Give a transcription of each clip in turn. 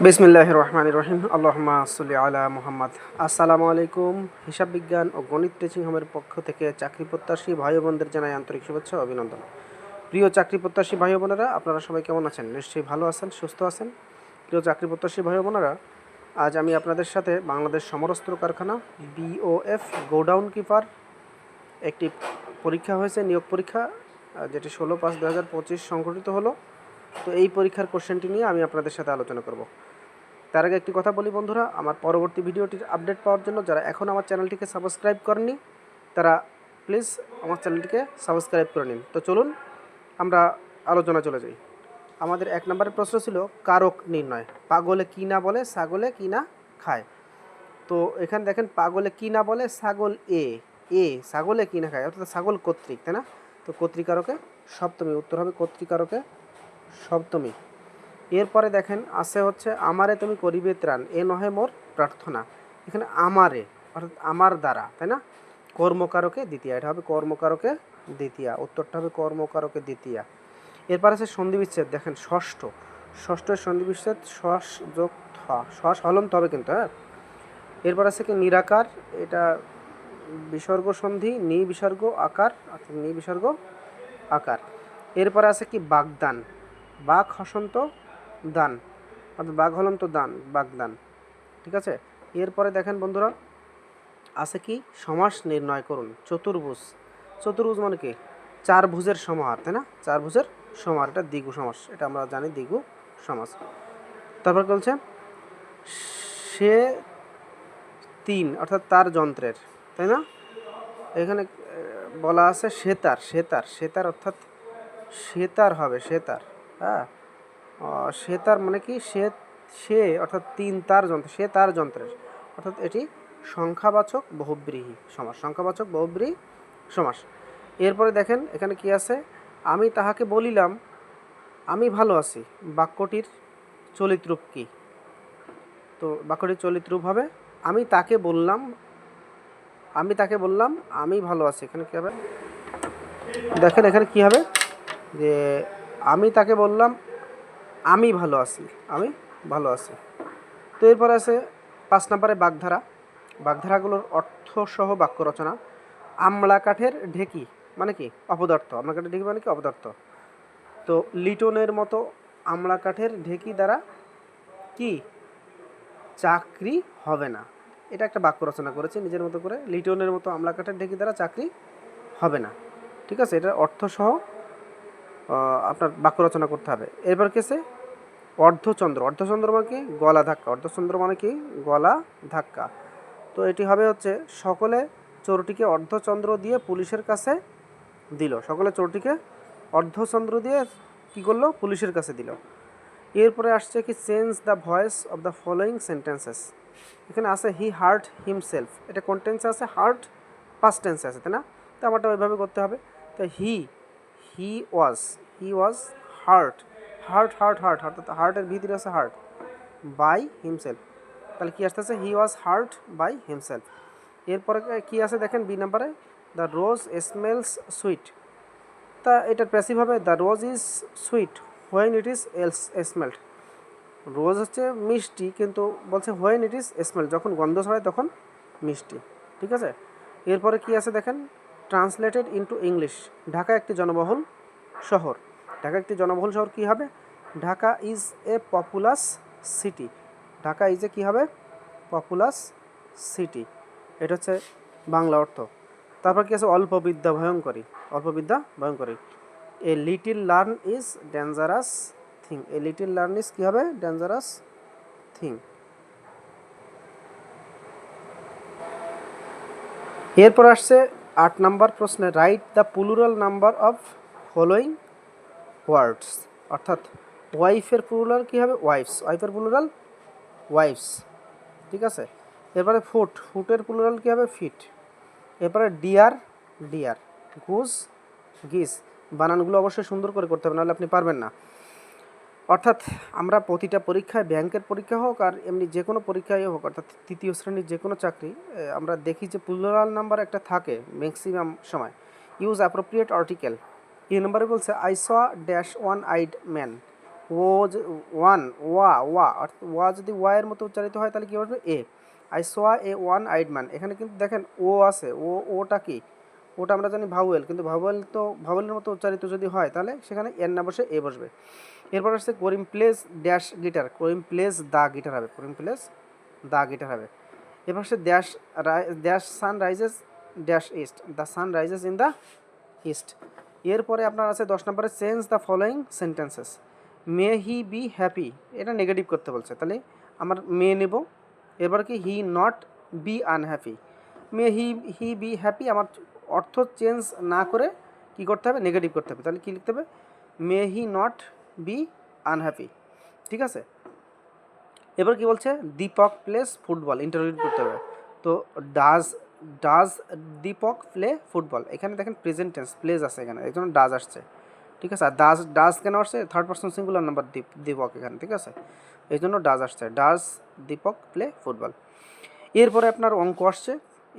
বিসমিল্লাহ রহমান রহিম আল্লাহমা সাল্লি আলা মোহাম্মদ। আসসালামু আলাইকুম। হিসাব বিজ্ঞান ও গণিত টিচিং হোমের পক্ষ থেকে চাকরি প্রত্যাশী ভাই বোনদের জানাই আন্তরিক শুভেচ্ছা অভিনন্দন। প্রিয় চাকরি প্রত্যাশী ভাই বোনেরা আপনারা সবাই কেমন আছেন? নিশ্চয়ই ভালো আছেন, সুস্থ আছেন? প্রিয় চাকরি প্রত্যাশী ভাই বোনেরা আজ আমি আপনাদের সাথে বাংলাদেশ সমরস্ত্র কারখানা বিওএফ গোডাউন কিপার একটি পরীক্ষা হয়েছে, নিয়োগ পরীক্ষা যেটি ষোলো পাঁচ দু হাজার পঁচিশ সংঘটিত হলো। তো এই পরীক্ষার কোশ্চেনটি নিয়ে আমি আপনাদের সাথে আলোচনা করব। তার আগে একটি কথা বলি বন্ধুরা, আমার পরবর্তী ভিডিওটির আপডেট পাওয়ার জন্য যারা এখন আমার চ্যানেলটিকে সাবস্ক্রাইব করেনি তারা প্লিজ আমার চ্যানেলটিকে সাবস্ক্রাইব করে নিন। তো চলুন, আমরা আলোচনা চলে যাই। আমাদের এক নম্বরের প্রশ্ন ছিল, কারক নির্ণয়, পাগলে কি না বলে, ছাগলে কি না খায়? তো এখানে দেখেন, পাগলে কি না বলে, ছাগল এ এ ছাগলে কি না খায়? অর্থাৎ ছাগল কর্তৃক, তাই না? তো কর্তৃকারকে সপ্তমী উত্তর হবে, কর্তৃকারকে সপ্তমী এরপরে দেখেন, আছে হচ্ছে, আমারে তুমি করিবে ত্রাণ। এ নহে মোর প্রার্থনা। এখানে আমারে, অর্থাৎ আমার দ্বারা, তাই না? কর্মকারকে দ্বিতীয়। এটা হবে কর্মকারকে দ্বিতীয়া। উত্তরটা হবে কর্মকারকে দ্বিতীয়া। এরপর আছে সন্ধি বিচ্ছেদ দেখেন, ষষ্ঠ। ষষ্ঠের সন্ধি বিচ্ছেদ শ্বাস যোগ থ। শ্বাস হলন্ত হবে কিন্তু হ্যাঁ? এরপর আছে কি? নিরাকার। এটা বিসর্গ সন্ধি নি বিসর্গ আকার, অর্থাৎ নি বিসর্গ আকার। এরপরে আছে কি? বাগদান। বাঘ হসন্ত দান, অর্থাৎ বাঘ হলন্ত দান, বাগদান। ঠিক আছে? এরপরে দেখেন বন্ধুরা, আছে কি? সমাস নির্ণয় করুন, চতুর্ভুজ। চতুর্ভুজ মানে কি? চার ভুজের সমাহার, তাই না? চার ভুজের সমাহার, এটা দ্বিগু সমাস, এটা আমরা জানি দ্বিগু সমাস। তারপর বলছে? সে তিন, অর্থাৎ তার যন্ত্রের, তাই না? এখানে বলা আছে সেতার সেতার সেতার অর্থাৎ সেতার হবে, সেতার। হ্যাঁ? আহ, সেতার মানে কি? সে সে অর্থাৎ তিন তার যন্ত্র সে তার যন্ত্রের অর্থাৎ এটি সংখ্যাবাচক বহুব্রীহি সমাস সংখ্যাবাচক বহুব্রীহি সমাস। এরপরে দেখেন এখানে কি আছে? আমি তাহাকে বলিলাম আমি ভালো আছি বাক্যটির চলিত রূপ কী? তো বাক্যটির চলিত রূপ হবে আমি তাকে বললাম আমি তাকে বললাম আমি ভালো আছি। এখানে কী হবে? দেখেন এখানে কী হবে? যে আমি তাকে বললাম, আমি ভালো আছি, আমি ভালো আছি। তো এরপর আছে পাঁচ নম্বরে বাগধারা। বাগধারাগুলোর অর্থসহ বাক্য রচনা, আমলা কাঠের ঢেকি মানে কি? অপদার্থ। আমলা কাঠের ঢেকি মানে কি? অপদার্থ। তো লিটনের মতো আমলা কাঠের ঢেকি দ্বারা কি? চাকরি হবে না। এটা একটা বাক্য রচনা করেছে, নিজের মতো করে লিটনের মতো আমলা কাঠের ঢেকি দ্বারা চাকরি হবে না। ঠিক আছে? এটা অর্থসহ আপনার বাক্য রচনা করতে হবে। এরপর কেসে অর্ধচন্দ্র। অর্ধচন্দ্র মানে কি? গলা ধাক্কা। অর্ধচন্দ্র মানে কি? গলা ধাক্কা। তো এটি হবে হচ্ছে সকলে চোরটিকে অর্ধচন্দ্র দিয়ে পুলিশের কাছে দিল। সকলে চোরটিকে অর্ধচন্দ্র দিয়ে কি করল? পুলিশের কাছে দিল। এরপরে আসছে কি change the voice of the following sentences এখানে আছে হি হার্ট হিমসেলফ এটা কোন টেন্সে আছে? হার্ট পাস্ট টেন্সে আছে, তাই না? তো আমারটা ওইভাবে করতে হবে। তো he he was he was hurt hurt hurt hurt অর্থাৎ হার্টের ভিতরে আছে হার্ট বাই হিমসেলফ তাহলে কী আসতেছে? He was hurt by himself এরপরে কি আছে দেখেন? বি নাম্বারে দ্য রোজ স্মেলস সুইট তা এটার প্যাসিভ হবে the rose is sweet when it is else smelt rose হচ্ছে মিষ্টি, কিন্তু বলছে হোয়েন ইট ইজ স্মেল যখন গন্ধ ছড়ায় তখন মিষ্টি, ঠিক আছে? এরপরে কি আছে দেখেন? ট্রান্সলেটেড ইনটু ইংলিশ ঢাকা একটি জনবহুল শহর। ঢাকা একটি জনবহুল শহর কী হবে? Dhaka is a populous city Dhaka is a কী হবে? পপুলাস সিটি এটা হচ্ছে বাংলা অর্থ। তারপর কি আছে? অল্প বিদ্যা ভয়ঙ্করী। অল্প বিদ্যা ভয়ঙ্করী। A little learn is dangerous thing a little learn is কী হবে? ডেঞ্জারাস থিং এরপর আসছে আট নাম্বার প্রশ্নে write the plural number of following words অর্থাৎ ওয়াইফের প্লুরাল কী হবে? ওয়াইফস ওয়াইফের প্লুরাল ওয়াইফস ঠিক আছে? এরপরে ফুট ফুটের প্লুরাল কী হবে? ফিট এরপরে ডিয়ার ডিয়ার গুস গিস বানানগুলো অবশ্যই সুন্দর করে করতে হবে, নাহলে আপনি পারবেন না। অর্থাৎ আমরা প্রতিটা পরীক্ষায় ব্যাংকের পরীক্ষা হোক আর এমনি যে কোনো পরীক্ষায় হোক, অর্থাৎ তৃতীয় শ্রেণির যে কোনো চাকরি আমরা দেখি যে প্লুরাল নাম্বার একটা থাকে ম্যাক্সিমাম সময়। ইউজ অ্যাপ্রোপ্রিয়েট আর্টিকেল এই নাম্বারে বলছে I saw dash one eyed man O one ওয়া ওয়া অর্থাৎ ওয়া যদি ওয়া এর মতো উচ্চারিত হয় তাহলে কী বলবে a I saw a one eyed man এখানে কিন্তু দেখেন ও আছে। ও ওটা কি? ওটা আমরা জানি ভাউয়েল কিন্তু ভাউয়েল তো ভাউয়েলের মতো উচ্চারিত যদি হয় তাহলে সেখানে এর না বসে এ বসবে। এরপর আসছে Karim plays dash guitar, Karim plays the guitar হবে, করিম প্লেস দা গিটার হবে। এরপর আসছে dash dash sun rises, dash east the sun rises in the east. এরপরে আপনার আছে দশ নম্বরে change the following sentences, may he be happy, এটা নেগেটিভ করতে বলছে। তাহলে আমার মে নেব, এরপর কি he not be unhappy, may he he be happy, আমার অর্থ চেঞ্জ না করে কি করতে হবে? নেগেটিভ করতে হবে। তাহলে কী লিখতে হবে? May he not be unhappy, ঠিক আছে? এবার কি বলছে? দীপক প্লেস ফুটবল ইন্টারভিউ করতে হবে। তো does does Deepak play football এখানে দেখেন প্রেজেন্ট টেন্স প্লেস আছে এখানে, এই জন্য ডাজ আসছে, ঠিক আছে? আর ডাজ ডাজ কেন আসছে? Third person singular number Deep Deepak এখানে, ঠিক আছে? এই জন্য ডাজ আসছে। ডাজ দীপক প্লে ফুটবল এরপরে আপনার অঙ্ক আসছে।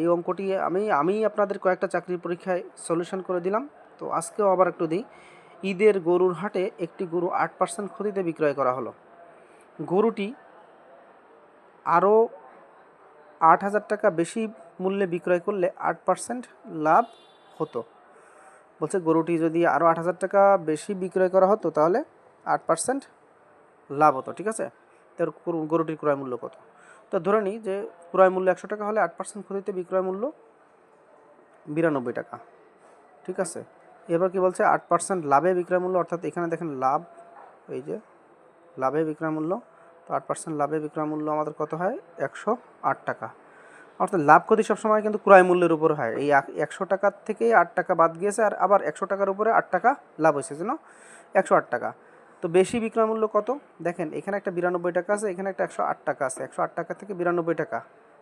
এই অঙ্কটি আমি আমি আপনাদের কয়েকটা চাকরির পরীক্ষায় সলিউশন করে দিলাম। তো আজকেও আবার একটু দিই। ঈদের গরুর হাটে একটি গরু আট পার্সেন্ট ক্ষতিতে বিক্রয় করা হলো। গরুটি আরও আট হাজার টাকা বেশি মূল্যে বিক্রয় করলে আট পার্সেন্ট লাভ হতো। বলছে, গরুটি যদি আরও আট হাজার টাকা বেশি বিক্রয় করা হতো, তাহলে আট পার্সেন্ট লাভ হতো, ঠিক আছে? তার গরুটির ক্রয় মূল্য কত? তো ধরে নিই যে, ক্রয় মূল্য একশো টাকা হলে আট পার্সেন্ট ক্ষতিতে বিক্রয় মূল্য বিরানব্বই টাকা, ঠিক আছে? এবার কি বলছে? আট পার্সেন্ট লাভে বিক্রয় মূল্য অর্থাৎ এখানে দেখেন লাভ, এই যে লাভে বিক্রয় মূল্য তো আট পার্সেন্ট লাভে বিক্রয় মূল্য আমাদের কত হয়? একশো আট টাকা। অর্থাৎ লাভ ক্ষতি সবসময় কিন্তু ক্রয় মূল্যের উপর হয়। এই একশো টাকার থেকে আট টাকা বাদ গিয়েছে, আর আবার একশো টাকার উপরে আট টাকা লাভ হয়েছে যেন একশো আট টাকা। তো বেশি বিক্রয় মূল্য কত? দেখেন, এখানে একটা বিরানব্বই টাকা আছে, এখানে একটা একশো আট টাকা আছে। একশো আট টাকা থেকে বিরানব্বই টাকা।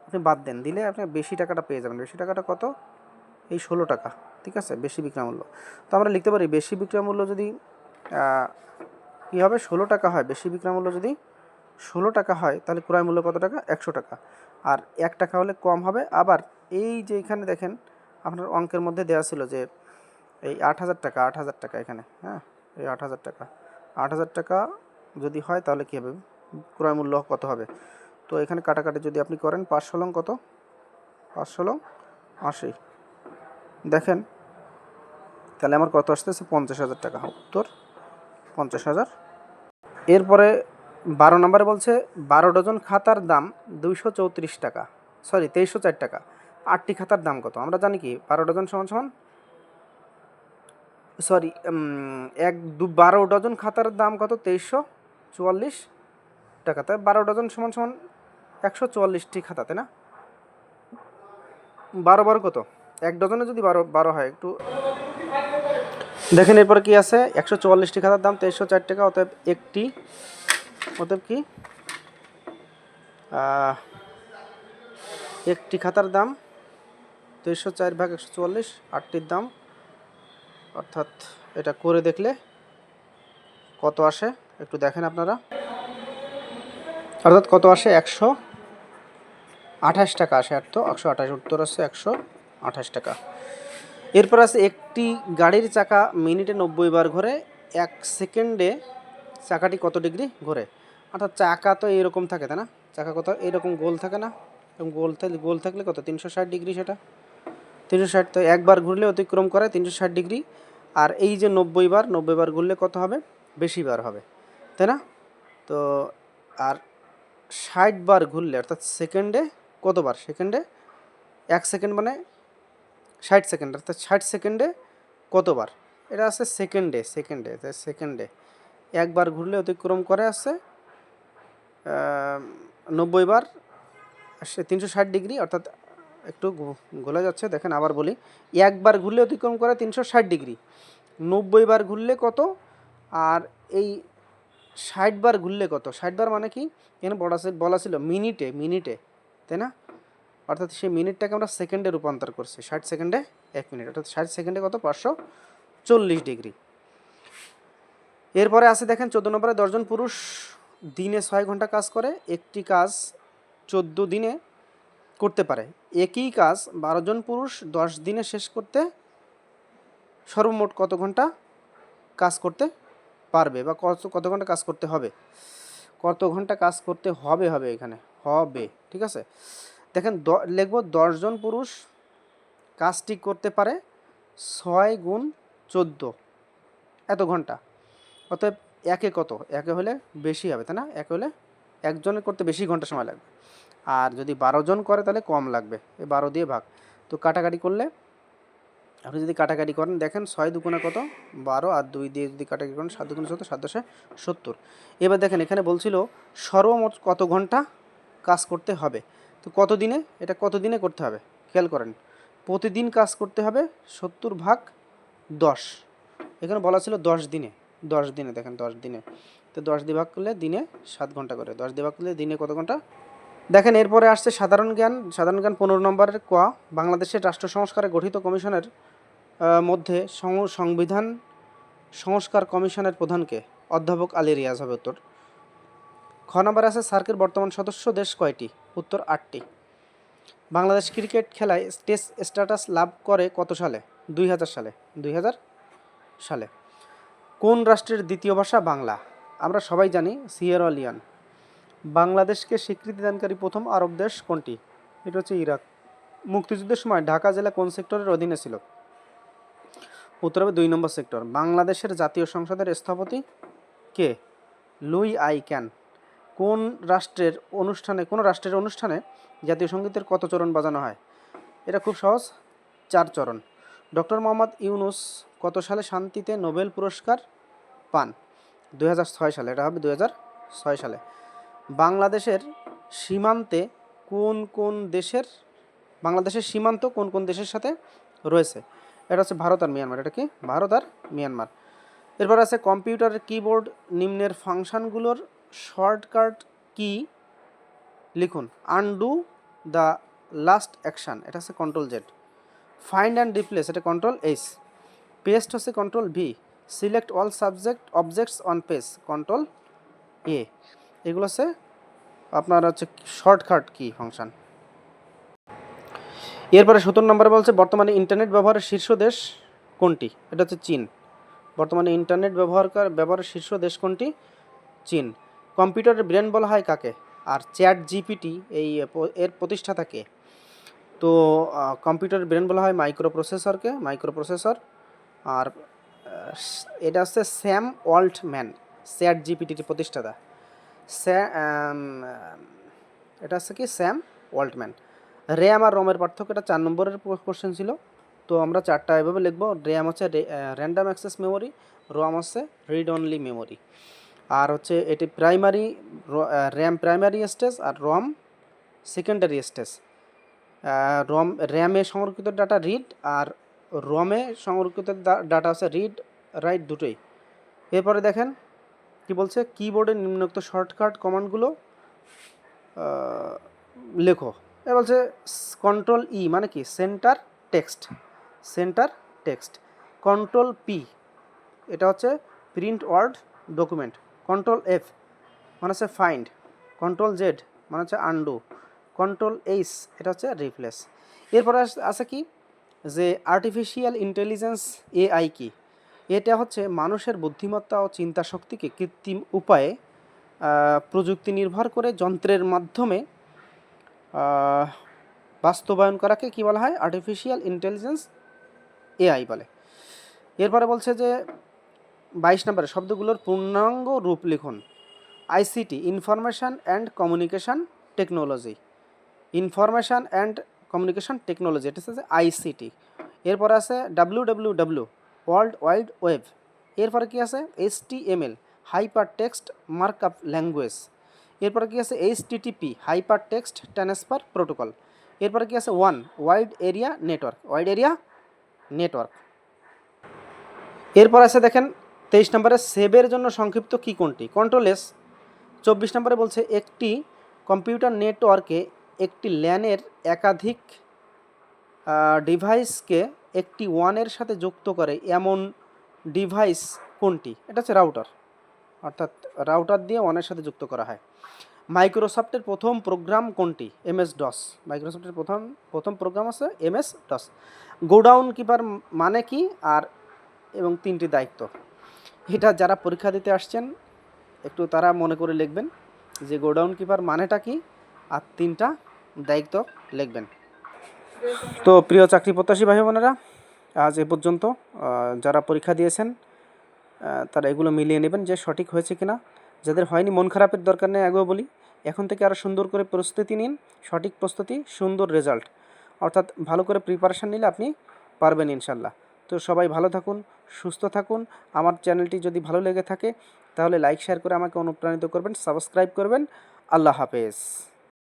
আপনি বাদ দেন, দিলে আপনি বেশি টাকাটা পেয়ে যাবেন। বেশি টাকাটা কত? এই ষোলো টাকা, ঠিক আছে? বেশি বিক্রয় মূল্য। তো আমরা লিখতে পারি বেশি বিক্রয় মূল্য যদি কী হবে? ষোলো টাকা হয়। বেশি বিক্রয় মূল্য যদি ষোলো টাকা হয়, তাহলে ক্রয় মূল্য কত টাকা? একশো টাকা। আর এক টাকা হলে কম হবে। আবার এই যে এখানে দেখেন, আপনার অঙ্কের মধ্যে দেওয়া ছিল যে এই আট হাজার টাকা, আট হাজার টাকা এখানে হ্যাঁ? এই আট হাজার টাকা। আট হাজার টাকা যদি হয়, তাহলে কী হবে? ক্রয় মূল্য কত হবে? তো এখানে কাটাকাটি যদি আপনি করেন পাঁচশো লং কত? পাঁচশো লং আশি। দেখেন, তাহলে আমার কত আসতেছে? পঞ্চাশ হাজার টাকা। উত্তর, পঞ্চাশ হাজার। এরপরে বারো নম্বরে বলছে, বারো ডজন খাতার দাম দুইশো চৌত্রিশ টাকা। সরি, তেইশশো চার টাকা। আটটি খাতার দাম কত? আমরা জানি কি, বারো ডজন সমান সমান? সরি এক, দু, বারো ডজন খাতার দাম কত? তেইশশো চুয়াল্লিশ টাকা। তাই বারো ডজন সমান সমান একশো চুয়াল্লিশটি খাতা, তাই না? বারো বারো কত? এক ডজনে যদি বারো বারো হয়, একটু দেখেন এরপর কি আছে? একশো চুয়াল্লিশটি খাতার দাম, তেইশশো চার টাকা, অতএব একটি, অতএব কি? একটি খাতার দাম, তেইশশো চার ভাগ একশো চুয়াল্লিশ, আটটির দাম, অর্থাৎ এটা করে দেখলে কত আসে? একটু দেখেন আপনারা। অর্থাৎ কত আসে? একশো আঠাশ টাকা আসে আর তো, একশো আঠাশ উত্তর আছে, একশো আঠাশ টাকা। এরপর আছে একটি গাড়ির চাকা মিনিটে নব্বই বার ঘোরে, এক সেকেন্ডে চাকাটি কত ডিগ্রি ঘোরে? অর্থাৎ চাকা তো এরকম থাকে, তাই না? চাকা কত? এরকম গোল থাকে না। এরকম গোল থাকলে গোল থাকলে কত? তিনশো ষাট ডিগ্রি সেটা। তিনশো ষাট তো একবার ঘুরলে অতিক্রম করে তিনশো ষাট ডিগ্রি। আর এই যে নব্বই বার নব্বই বার ঘুরলে কত হবে? বেশি বার হবে। তাই না? তো আর ষাট বার ঘুরলে, অর্থাৎ সেকেন্ডে কতবার সেকেন্ডে এক সেকেন্ড মানে ষাট সেকেন্ড, অর্থাৎ ষাট সেকেন্ডে কতবার? এটা আছে সেকেন্ডে সেকেন্ডে সেকেন্ডে। একবার ঘুরলে অতিক্রম করে আছে নব্বই বার সে তিনশো ষাট ডিগ্রি, অর্থাৎ একটু গোলা যাচ্ছে, দেখেন আবার বলি। একবার ঘুরলে অতিক্রম করে তিনশো ষাট ডিগ্রি। নব্বই বার ঘুরলে কত? আর এই ষাট বার ঘুরলে কত? ষাট বার মানে কি? এখানে বলা বলা ছিল মিনিটে মিনিটে, তাই না? অর্থাৎ সেই মিনিটটাকে আমরা সেকেন্ডে রূপান্তর করছি, ষাট সেকেন্ডে এক মিনিট, অর্থাৎ ষাট সেকেন্ডে কত? পাঁচশো চল্লিশ ডিগ্রি। এরপরে আছে দেখেন, চোদ্দ নম্বরে দশজন পুরুষ দিনে ছয় ঘণ্টা কাজ করে, একটি কাজ চোদ্দ দিনে করতে পারে। একই কাজ বারো জন পুরুষ দশ দিনে শেষ করতে সর্বমোট কত ঘণ্টা কাজ করতে পারবে বা কত কত ঘণ্টা কাজ করতে হবে? কত ঘণ্টা কাজ করতে হবে হবে এখানে, হবে, ঠিক আছে? দেখেন লিখব দশজন পুরুষ কাজটি করতে পারে ছয় গুণ চোদ্দ। এত ঘণ্টা। অতএব একে কত? একে হলে বেশি হবে, তাই না? একে হলে একজনের করতে বেশি ঘণ্টা সময় লাগবে। আর যদি বারো জন করে, তাহলে কম লাগবে। এই বারো দিয়ে ভাগ। তো কাটাকাটি করলে, আপনি যদি কাটাকাটি করেন, দেখেন ছয় দুগুণে কত? বারো। আর দুই দিয়ে যদি কাটাকাটি করেন, সাত দুগুণে সত্তর, সাত দশে সত্তর। এবার দেখেন, এখানে বলছিল সর্বমোট কত ঘণ্টা কাজ করতে হবে? তো কত দিনে এটা কত দিনে করতে হবে? খেয়াল করেন। প্রতিদিন কাজ করতে হবে সত্তর ভাগ দশ। এখানে বলা ছিল দশ দিনে। দশ দিনে, দেখেন দশ দিনে। তো দশ দিয়ে ভাগ করলে দিনে সাত ঘণ্টা করে। দশ দিয়ে ভাগ করলে দিনে কত ঘণ্টা? দেখেন, এরপরে আসছে সাধারণ জ্ঞান। সাধারণ জ্ঞান পনেরো নম্বরের ক। বাংলাদেশের রাষ্ট্র সংস্কারে গঠিত কমিশনের মধ্যে সংবিধান সংস্কার কমিশনের প্রধানকে অধ্যাপক আলী রিয়াজ হবে উত্তর। খ নম্বর আছে সার্কের বর্তমান সদস্য দেশ কয়টি? উত্তর আটটি। বাংলাদেশ ক্রিকেট খেলায় টেস্ট স্ট্যাটাস লাভ করে কত সালে? দুই হাজার সালে। দুই হাজার সালে। কোন রাষ্ট্রের দ্বিতীয় ভাষা বাংলা? আমরা সবাই জানি সিয়েরা লিয়ান বাংলাদেশকে স্বীকৃতি দানকারী প্রথম আরব দেশ কোনটি? এটা হচ্ছে ইরাক। মুক্তিযুদ্ধের সময় ঢাকা জেলা কোন সেক্টরের অধীনে ছিল? উত্তর হবে দুই নম্বর সেক্টর। বাংলাদেশের জাতীয় সংসদের স্থপতি কে? Luis I can. কোন রাষ্ট্রের অনুষ্ঠানে, কোন রাষ্ট্রের অনুষ্ঠানে জাতীয় সঙ্গীতের কত চরণ বাজানো হয়? এটা খুব সহজ, চার চরণ। ডক্টর মোহাম্মদ ইউনুস কত সালে শান্তিতে নোবেল পুরস্কার পান? দু হাজার ছয় সালে, এটা হবে দু হাজার ছয় সালে। বাংলাদেশের সীমান্তে কোন কোন দেশের, বাংলাদেশের সীমান্ত কোন কোন দেশের সাথে রয়েছে? এটা হচ্ছে ভারত আর মিয়ানমার। এটা কি? ভারত আর মিয়ানমার। এরপর আছে কম্পিউটারের কিবোর্ড, নিম্নের ফাংশনগুলোর শর্টকাট কি? লিখুন আনডু দ্য লাস্ট অ্যাকশন এটা হচ্ছে control Z find and replace এটা কন্ট্রোল এইচ পেস্ট হচ্ছে control V select all subject objects on page control A এগুলো হচ্ছে আপনার হচ্ছে শর্টকাট কি ফাংশন এরপরে সতেরো নম্বরে বলছে, বর্তমানে ইন্টারনেট ব্যবহারের শীর্ষ দেশ কোনটি? এটা হচ্ছে চীন। বর্তমানে ইন্টারনেট ব্যবহারকার, ব্যবহারের শীর্ষ দেশ কোনটি? চীন। কম্পিউটারের ব্রেন বলা হয় কাকে? আর চ্যাট জিপিটি এই এর প্রতিষ্ঠাতা কে? তো কম্পিউটারের ব্রেন বলা হয় মাইক্রো প্রসেসরকে মাইক্রো প্রসেসর আর এটা হচ্ছে স্যাম ওয়াল্টম্যান, চ্যাট জিপিটির প্রতিষ্ঠাতা। এটা হচ্ছে কি? স্যাম ওয়াল্টম্যান। র্যাম আর রমের পার্থক্য, এটা চার নম্বরের কোশ্চেন ছিল। তো আমরা চারটা এভাবে লিখব। র্যাম হচ্ছে র্যান্ডাম অ্যাক্সেস মেমোরি রম হচ্ছে রিড অনলি মেমোরি আর হচ্ছে এটি প্রাইমারি র্যাম প্রাইমারি স্টেজ আর রম সেকেন্ডারি স্টেজ। রম র্যামে সংরক্ষিত ডাটা রিড আর রমে সংরক্ষিত ডাটা হচ্ছে রিড রাইট দুটোই। এরপরে দেখেন কি বলছে কিবোর্ডের নিম্নোক্ত শর্টকাট কমান্ডগুলো লেখো। এ বলছে কন্ট্রোল ই মানে কি? Centre text centre text control P এটা হচ্ছে print word document control F মানে হচ্ছে ফাইন্ড কন্ট্রোল জেড মানে হচ্ছে আন্ডু কন্ট্রোল এইচ, এটা হচ্ছে রিপ্লেস এরপরে আছে কি? যে আর্টিফিশিয়াল ইন্টেলিজেন্স এআই কি? এটা হচ্ছে মানুষের বুদ্ধিমত্তা ও চিন্তা শক্তিকে কৃত্রিম উপায়ে প্রযুক্তি নির্ভর করে যন্ত্রের মাধ্যমে বাস্তবায়ন করাকে কি বলা হয়? আর্টিফিশিয়াল ইন্টেলিজেন্স এআই বলে। এরপরে বলছে যে বাইশ নম্বরে শব্দগুলোর পূর্ণাঙ্গ রূপ লিখুন। ICT information and communication technology information and communication technology এটা হচ্ছে আইসিটি এরপরে আছে W W W world wide web এরপরে কি আছে? H T M L hypertext markup language এরপরে কি আছে? H TTP hypertext transfer protocol এরপরে কি আছে? One wide area network wide area network এরপর আছে দেখেন তেইশ নম্বরে সেভের জন্য সংক্ষিপ্ত কি কোনটি? কন্ট্রোল এস চব্বিশ নম্বরে বলছে একটি কম্পিউটার নেটওয়ার্কে একটি ল্যানের একাধিক ডিভাইসকে একটি ওয়ানের সাথে যুক্ত করে এমন ডিভাইস কোনটি? এটা হচ্ছে রাউটার। অর্থাৎ রাউটার দিয়ে ওয়ানের সাথে যুক্ত করা হয়। মাইক্রোসফটের প্রথম প্রোগ্রাম কোনটি? MS DOS. মাইক্রোসফটের প্রথম প্রথম প্রোগ্রাম আছে এমএস ডস। গোডাউন কিপার মানে কি? আর, এবং তিনটি দায়িত্ব। এটা যারা পরীক্ষা দিতে আসছেন, একটু তারা মনে করে লিখবেন যে গোডাউন কিপার মানেটা কি? আর তিনটা দায়িত্ব লিখবেন। তো প্রিয় চাকরি প্রত্যাশী ভাই বোনেরা, আজ এ পর্যন্ত যারা পরীক্ষা দিয়েছেন তারা এগুলো মিলিয়ে নেবেন যে সঠিক হয়েছে কিনা। যাদের হয়নি, মন খারাপের দরকার নেই, আগেও বলি। এখন থেকে আরও সুন্দর করে প্রস্তুতি নিন, সঠিক প্রস্তুতি, সুন্দর রেজাল্ট। অর্থাৎ ভালো করে প্রিপারেশান নিলে আপনি পারবেন ইনশাল্লাহ। তো সবাই ভালো থাকুন, সুস্থ থাকুন। আমার চ্যানেলটি যদি ভালো লেগে থাকে, তাহলে লাইক শেয়ার করে আমাকে অনুপ্রাণিত করবেন সাবস্ক্রাইব করবেন। আল্লাহ হাফেজ।